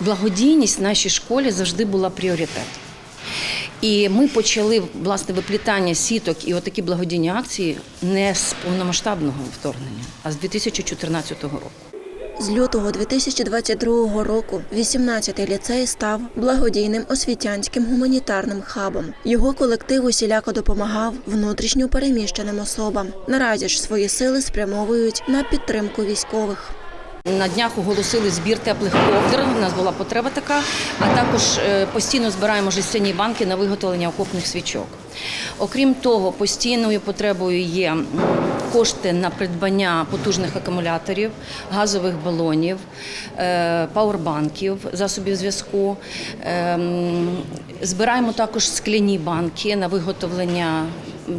Благодійність в нашій школі завжди була пріоритет. І ми почали власне виплітання сіток і отакі благодійні акції не з повномасштабного вторгнення, а з 2014 року. З лютого 2022 року 18-й ліцей став благодійним освітянським гуманітарним хабом. Його колектив усіляко допомагав внутрішньо переміщеним особам. Наразі ж свої сили спрямовують на підтримку військових. На днях оголосили збір теплих ковдр. У нас була потреба така. А також е, постійно збираємо жестяні банки на виготовлення окопних свічок. Окрім того, постійною потребою є кошти на придбання потужних акумуляторів, газових балонів, е, пауербанків, засобів зв'язку. Ем, Збираємо також скляні банки на виготовлення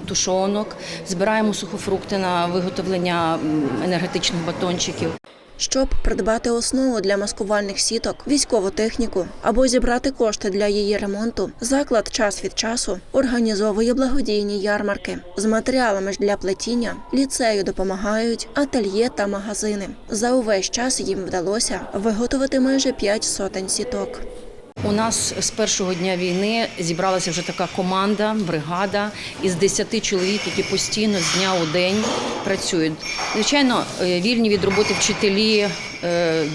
тушонок, збираємо сухофрукти на виготовлення енергетичних батончиків. Щоб придбати основу для маскувальних сіток, військову техніку або зібрати кошти для її ремонту, заклад час від часу організовує благодійні ярмарки. З матеріалами ж для плетіння ліцею допомагають ательє та магазини. За увесь час їм вдалося виготовити майже п'ять сотень сіток. У нас з першого дня війни зібралася вже така команда, бригада із 10 чоловік, які постійно з дня у день працюють. Звичайно, е, вільні від роботи вчителі, е,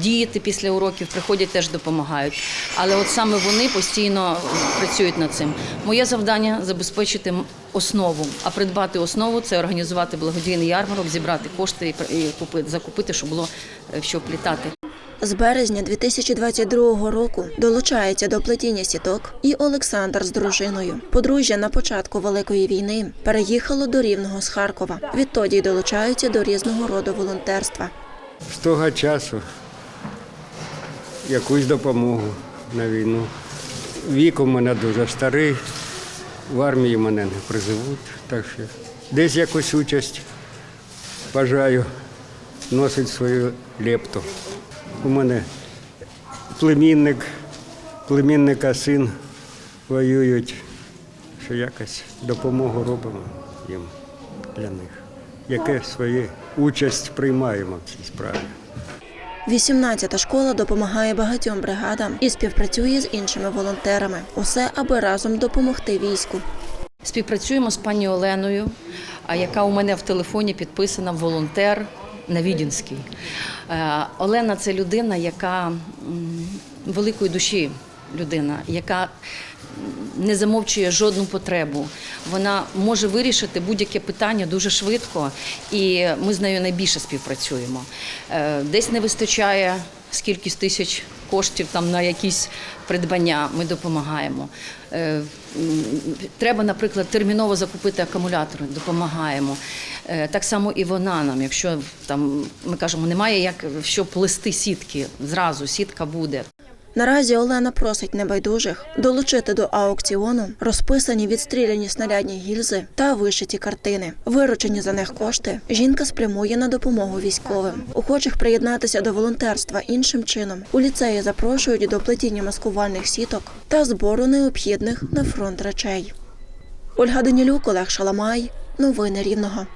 діти після уроків приходять теж допомагають. Але от саме вони постійно працюють над цим. Моє завдання забезпечити основу. А придбати основу це організувати благодійний ярмарок, зібрати кошти і купити, закупити, щоб було е, що плітати. З березня 2022 року долучається до плетіння сіток і Олександр з дружиною. Подружжя на початку Великої війни переїхало до Рівного з Харкова. Відтоді долучаються до різного роду волонтерства. з того часу якусь допомогу на війну. Вік у мене дуже старий, в армії мене не призовуть, так що десь якусь участь бажаю носить свою лепту. У мене племінник, племінника син воюють, що якось допомогу робимо їм для них, яке свою участь приймаємо в цій справі. 18-та школа допомагає багатьом бригадам і співпрацює з іншими волонтерами. Усе аби разом допомогти війську. Співпрацюємо з пані Оленою, а яка у мене в телефоні підписана волонтер на Відінській. Е, Олена це людина, яка великої душі людина, яка не замовчує жодну потребу. Вона може вирішити будь-яке питання дуже швидко, і ми з нею найбільше співпрацюємо. Е, Десь не вистачає скількись тисяч коштів там на якісь придбання. Ми допомагаємо. Е, Треба, наприклад, терміново закупити акумулятори, допомагаємо. Е, Так само і вона нам, якщо там ми кажемо, немає як що плести сітки, зразу сітка буде. Наразі Олена просить небайдужих долучити до аукціону розписані відстріляні снарядні гільзи та вишиті картини. Виручені за них кошти жінка спрямує на допомогу військовим. Охочих приєднатися до волонтерства іншим чином у ліцеї запрошують до плетіння маскувальних сіток та збору необхідних на фронт речей. Ольга Данілюк, Олег Шаламай. Новини Рівного.